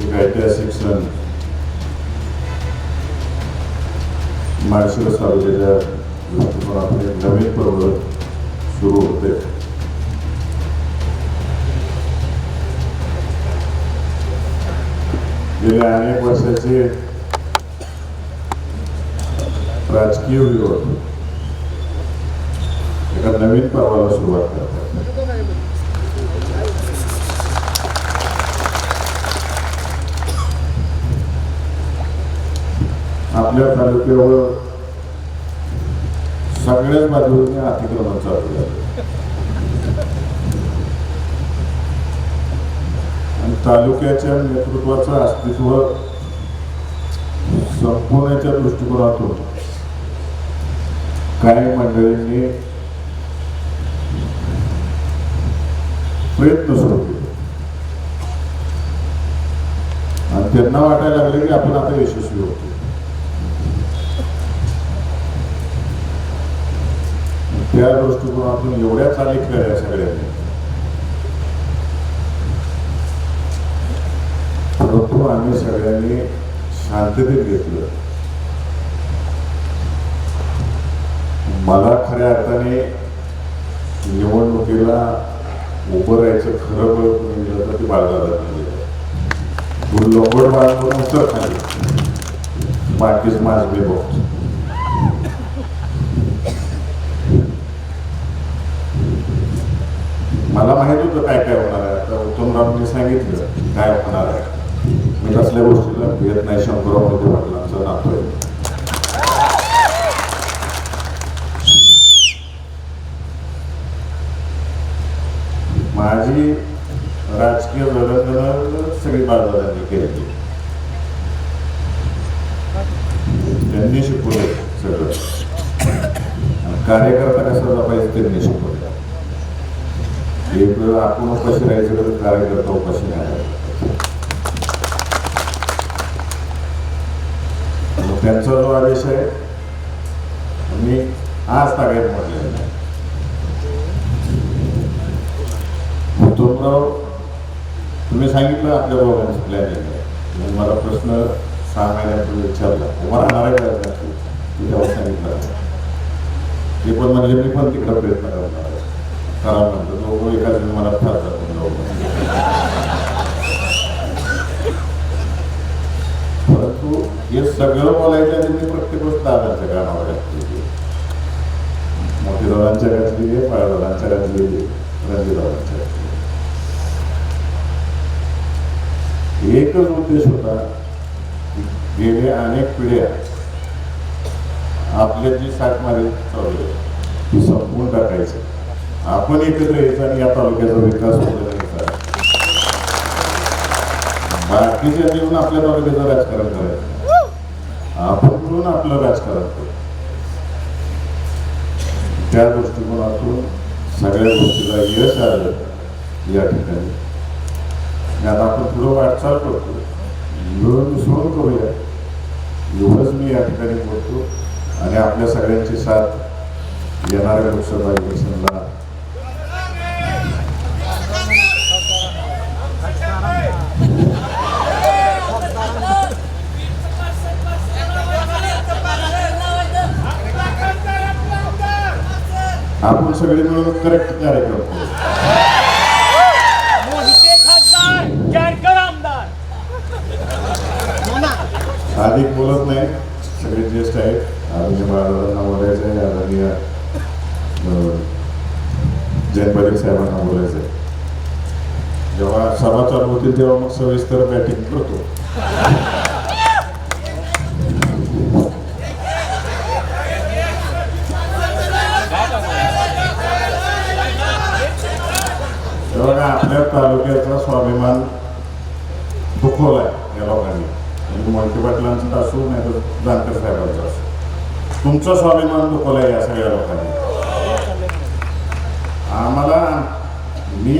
एक ऐतिहासिक सण माळशिरस दृष्टिकोनातून एक नवीन पर्व सुरू होते गेल्या अनेक वर्षाचे राजकीय विरोध एका नवीन पर्वाला सुरुवात करतात आपल्या तालुक्यावर सगळ्याच बाजूने अतिक्रमण चालू झालं. आणि तालुक्याच्या नेतृत्वाचं अस्तित्व संपवण्याच्या दृष्टिकोनातून काही मंडळींनी प्रयत्न सुरू केले. आणि त्यांना वाटायला लागले की आपण आता यशस्वी होतो त्या दृष्टिकोनातून एवढ्या चाली खेळल्या सगळ्यांनी परंतु आम्ही सगळ्यांनी शांततेत घेतलं. मला खऱ्या अर्थाने निवडणुकीला उभं राहायचं खरं बळ कोणी दिलं तर ते बाळगाला तू लोंगड बाळगून उतर खाली. बाकीच माझ बे बघतो. मला माहीत होतं काय काय होणार आहे. आता उत्तमरावांनी सांगितलं काय होणार आहे? मी कसल्या गोष्टीला भेट नाही शंभरावमध्ये वडिलांचा नातो आहे. माझी राजकीय जडणघडण सगळी बाजारांनी केली त्यांनी शिकवले सगळं. कार्यकर्ता कसा जपायचं त्यांनी शिकवले. एक आपण उपाशी राहायचं तर कार्यकर्ता उपाशी नाही त्यांचा जो आदेश आहे मी आज ताब्यात म्हटलेला आहे. उत्तमराव तुम्ही सांगितलं आपल्या दोघांचं प्लॅनिंग आहे. मला प्रश्न सहा महिन्यापूर्वी विचारला उभा नारायण आहे का सांगितलं. ते पण म्हणजे मी पण तिकडं प्रयत्न करणार आहे म्हणतो दोघं एकाच मला ठरतात परंतु हे सगळं बोलायचं आणि मी प्रत्येक गोष्ट दादाच्या कानावर घातलेली मोठी दादांच्या घातलेली आहे पाळदादांच्या घातली रणजित दादांच्या घातली एकच उद्देश होता. गेले अनेक पिढ्या आपल्या जी साठमारी चालू आहे ती संपवून टाकायचं. आपण एकत्र यायचं आणि या तालुक्याचा विकास होऊ द्यायचा बाकीच्या आपल्या तालुक्याचं राजकारण करायचं. आपण म्हणून आपलं राजकारण करू. त्या दृष्टिकोनातून सगळ्या गोष्टीला यश आलं या ठिकाणी. आता आपण पुढं वाटचाल करतो. मिळून मिसळून करूया. एवढंच मी या ठिकाणी बोलतो. आणि आपल्या सगळ्यांची साथ येणाऱ्या लोकसभा इलेक्शनला आपण सगळे मिळून करेक्ट कार्यक्रम करू. मोहिते खासदार जानकर आमदार. अधिक बोलत नाही. सगळे ज्येष्ठ आहेत. आदरणीय बाळादादांना बोलायचं आहे. आदरणीय जयंत पाटील साहेबांना बोलायचं आहे. जेव्हा सभा चालू होतील तेव्हा मग सविस्तर बॅटिंग करतो. आपल्या तालुक्याचा स्वाभिमान दुखवलाय या लोकांनी म्हणजे मोहिते पाटलांचं असू नाही तर जानकर साहेबांचं असू तुमचा स्वाभिमान दुखवलाय या सगळ्या लोकांनी आम्हाला मी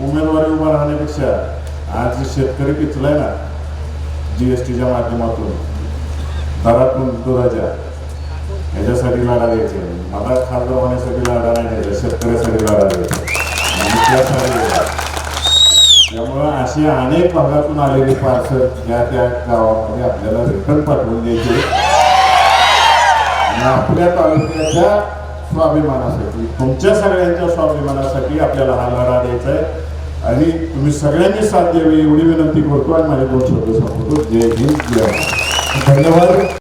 उमेदवारी उभा राहण्यापेक्षा आज जे शेतकरी पिचलाय ना जी एस टीच्या माध्यमातून दरातून दुराच्या ह्याच्यासाठी लढा द्यायचे मला खासदार होण्यासाठी लढा नाही द्यायचा शेतकऱ्यासाठी लढा द्यायचा आणि त्यासाठी लढा. त्यामुळं अशी अनेक भागातून आलेली पार्सल ज्या त्या गावामध्ये आपल्याला रिटर्न पाठवून द्यायचे. आणि आपल्या तालुक्याच्या स्वाभिमानासाठी तुमच्या सगळ्यांच्या स्वाभिमानासाठी आपल्याला हा लढा द्यायचा आहे. आणि तुम्ही सगळ्यांनी साथ द्यावी एवढी विनंती करतो आणि माझे दोन शब्द सांगतो जय हिंद जय धन्यवाद.